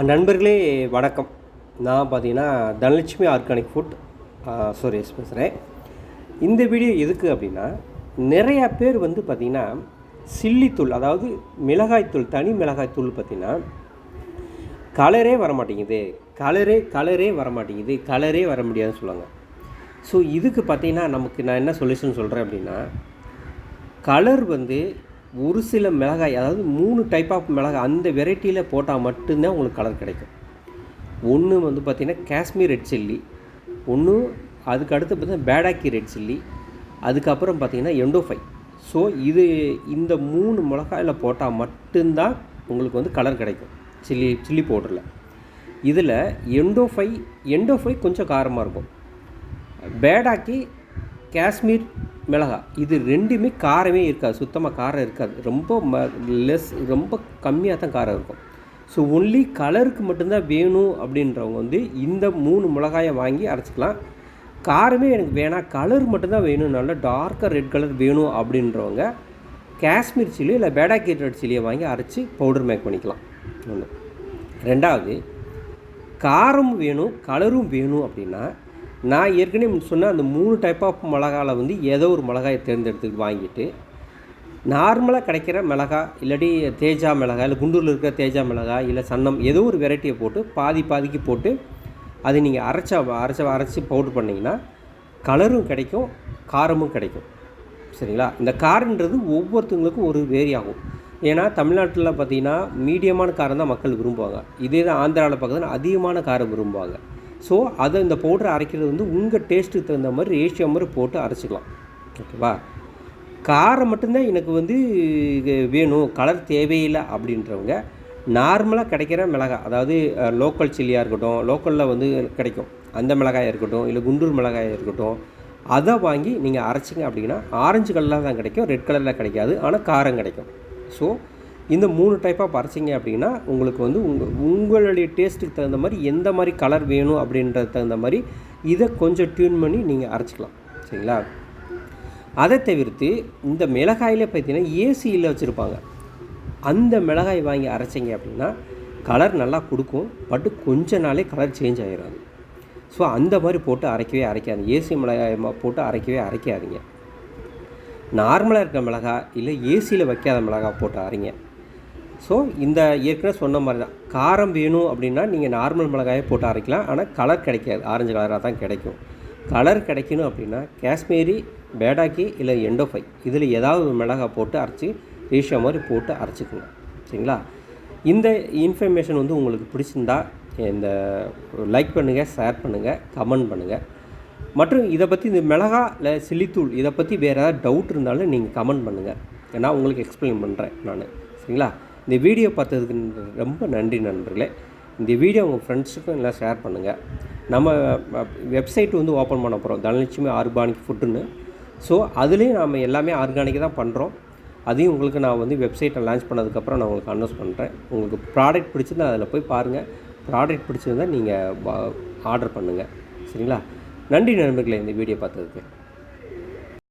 நண்பர்களே வணக்கம். நான் பார்த்தீங்கன்னா தனலட்சுமி ஆர்கானிக் ஃபுட் சுரேஷ் பேசுகிறேன் இந்த வீடியோ எதுக்கு அப்படின்னா நிறையா பேர் வந்து பார்த்திங்கன்னா சில்லித்தூள் அதாவது மிளகாய்த்தூள் தனி மிளகாய்த்தூள் பார்த்திங்கன்னா கலரே வர மாட்டேங்குது கலரே கலரே வர மாட்டேங்குது கலரே வர முடியாதுன்னு சொல்லுவாங்க. ஸோ இதுக்கு பார்த்தீங்கன்னா நமக்கு நான் என்ன சொல்யூஷன் சொல்கிறேன் அப்படின்னா கலர் வந்து ஒரு சில மிளகாய் அதாவது மூணு டைப் ஆஃப் மிளகாய் அந்த வெரைட்டியில் போட்டால் மட்டும்தான் உங்களுக்கு கலர் கிடைக்கும். ஒன்று வந்து பார்த்திங்கன்னா காஷ்மீர் ரெட் சில்லி ஒன்று அதுக்கு அடுத்து பார்த்தீங்கன்னா பேடாக்கி ரெட் சில்லி அதுக்கப்புறம் பார்த்திங்கன்னா எண்டோஃபை ஸோ இது இந்த மூணு மிளகாயில் போட்டால் மட்டும்தான் உங்களுக்கு வந்து கலர் கிடைக்கும் சில்லி சில்லி பவுடரில் இதில் எண்டோஃபை எண்டோஃபை கொஞ்சம் காரமாக இருக்கும். பேடாக்கி காஷ்மீர் மிளகா. இது ரெண்டுமே காரமே இருக்காது. சுத்தமாக காரம் இருக்காது. ரொம்ப ம லெஸ் ரொம்ப கம்மியாக தான் காரம் இருக்கும். ஸோ ஒன்லி கலருக்கு மட்டும்தான் வேணும் அப்படின்றவங்க வந்து இந்த மூணு மிளகாயை வாங்கி அரைச்சிக்கலாம். காரமே எனக்கு வேணாம் கலர் மட்டும்தான் வேணும் நல்லா டார்க்காக ரெட் கலர் வேணும் அப்படின்றவங்க காஷ்மீர் சில்லி இல்லை பேடா கேட்டட் சில்லியை வாங்கி அரைச்சி பவுடர் மேக் பண்ணிக்கலாம். ஒன்று ரெண்டாவது காரம் வேணும் கலரும் வேணும் அப்படின்னா நான் ஏற்கனவே சொன்ன அந்த மூணு டைப் ஆஃப் மிளகாவில் வந்து ஏதோ ஒரு மிளகாயை தேர்ந்தெடுத்து வாங்கிட்டு நார்மலாக கிடைக்கிற மிளகா இல்லாட்டி தேஜா மிளகா இல்லை குண்டூரில் இருக்கிற தேஜா மிளகா இல்லை சன்னம் ஏதோ ஒரு வெரைட்டியை போட்டு பாதி பாதிக்கு போட்டு அதை நீங்கள் அரைச்சா அரைச்ச அரைச்சி பவுட்ரு பண்ணிங்கன்னா கலரும் கிடைக்கும் காரமும் கிடைக்கும். சரிங்களா? இந்த காரன்றது ஒவ்வொருத்தவங்களுக்கும் ஒரு வேரி ஆகும். ஏன்னா தமிழ்நாட்டில் பார்த்தீங்கன்னா மீடியமான காரம் தான் மக்கள் விரும்புவாங்க. இதே தான் ஆந்திராவில் பார்த்தீங்கன்னா அதிகமான காரம் விரும்புவாங்க. ஸோ அதை இந்த பவுடர் அரைக்கிறது வந்து உங்கள் டேஸ்ட்டுக்கு தகுந்த மாதிரி ரேஷியோ மாதிரி போட்டு அரைச்சிக்கலாம். ஓகேவா காரம் மட்டும்தான் எனக்கு வந்து இது வேணும். கலர் தேவையில்லை அப்படின்றவங்க நார்மலாக கிடைக்கிற மிளகாய் அதாவது லோக்கல் சில்லியாக இருக்கட்டும் லோக்கலில் வந்து கிடைக்கும். அந்த மிளகாயாக இருக்கட்டும் இல்லை குண்டூர் மிளகாயாக இருக்கட்டும் அதை வாங்கி நீங்கள் அரைச்சிங்க அப்படின்னா ஆரஞ்சு கலரில் தான் கிடைக்கும் ரெட் கலரில் கிடைக்காது ஆனால் காரம் கிடைக்கும். ஸோ இந்த மூணு டைப்பாக அரைச்சிங்க அப்படின்னா உங்களுக்கு வந்து உங்கள் உங்களுடைய டேஸ்ட்டுக்கு தகுந்த மாதிரி எந்த மாதிரி கலர் வேணும் அப்படின்றது தகுந்த மாதிரி இதை கொஞ்சம் டியூன் பண்ணி நீங்கள் அரைச்சிக்கலாம். சரிங்களா? அதை தவிர்த்து இந்த மிளகாயில் பார்த்தீங்கன்னா ஏசியில் வச்சுருப்பாங்க. அந்த மிளகாய் வாங்கி அரைச்சிங்க அப்படின்னா கலர் நல்லா கொடுக்கும். பட்டு கொஞ்ச நாளே கலர் சேஞ்ச் ஆகிடாது ஸோ அந்த மாதிரி போட்டு அரைக்கவே அரைக்காது ஏசி மிளகாய் போட்டு அரைக்கவே அரைக்காதீங்க. நார்மலாக இருக்க மிளகாய் இல்லை ஏசியில் வைக்காத மிளகாய் போட்டு அரைங்க. ஸோ இந்த ஏற்கனவே சொன்ன மாதிரி தான். காரம் வேணும் அப்படின்னா நீங்கள் நார்மல் மிளகாயை போட்டு அரைக்கலாம். ஆனால் கலர் கிடைக்காது. ஆரஞ்சு கலராக தான் கிடைக்கும். கலர் கிடைக்கணும் அப்படின்னா காஷ்மீரி பேடாக்கி இல்லை எண்டோஃபை. இதில் ஏதாவது ஒரு மிளகாய் போட்டு அரைச்சி ரீஷா மாதிரி போட்டு அரைச்சிக்கோங்க. சரிங்களா? இந்த இன்ஃபர்மேஷன் வந்து உங்களுக்கு பிடிச்சிருந்தா இந்த லைக் பண்ணுங்கள் ஷேர் பண்ணுங்கள் கமெண்ட் பண்ணுங்கள் மற்றும் இதை பற்றி இந்த மிளகா இல்லை சில்லித்தூள் இதை பற்றி வேறு ஏதாவது டவுட் இருந்தாலும் நீங்கள் கமெண்ட் பண்ணுங்கள் ஏன்னா உங்களுக்கு எக்ஸ்பிளைன் பண்ணுறேன் நான். சரிங்களா? இந்த வீடியோ பார்த்ததுக்கு ரொம்ப நன்றி நண்பர்களே. இந்த வீடியோ உங்கள் ஃப்ரெண்ட்ஸுக்கும் எல்லாம் ஷேர் பண்ணுங்கள் நம்ம வெப்சைட் வந்து ஓப்பன் பண்ண போகிறோம் தனலட்சுமி ஆர்கானிக் ஃபுட்டுன்னு. ஸோ அதுலேயும் நாம் எல்லாமே ஆர்கானிக் தான் பண்ணுறோம் அதையும் உங்களுக்கு நான் வந்து வெப்சைட்டை லான்ச் பண்ணதுக்கப்புறம் நான் உங்களுக்கு அனௌன்ஸ் பண்ணுறேன் உங்களுக்கு ப்ராடக்ட் பிடிச்சிருந்தா அதில் போய் பாருங்கள் ப்ராடக்ட் பிடிச்சிருந்தால் நீங்கள் ஆர்டர் பண்ணுங்கள் சரிங்களா? நன்றி நண்பர்களே இந்த வீடியோ பார்த்ததுக்கு.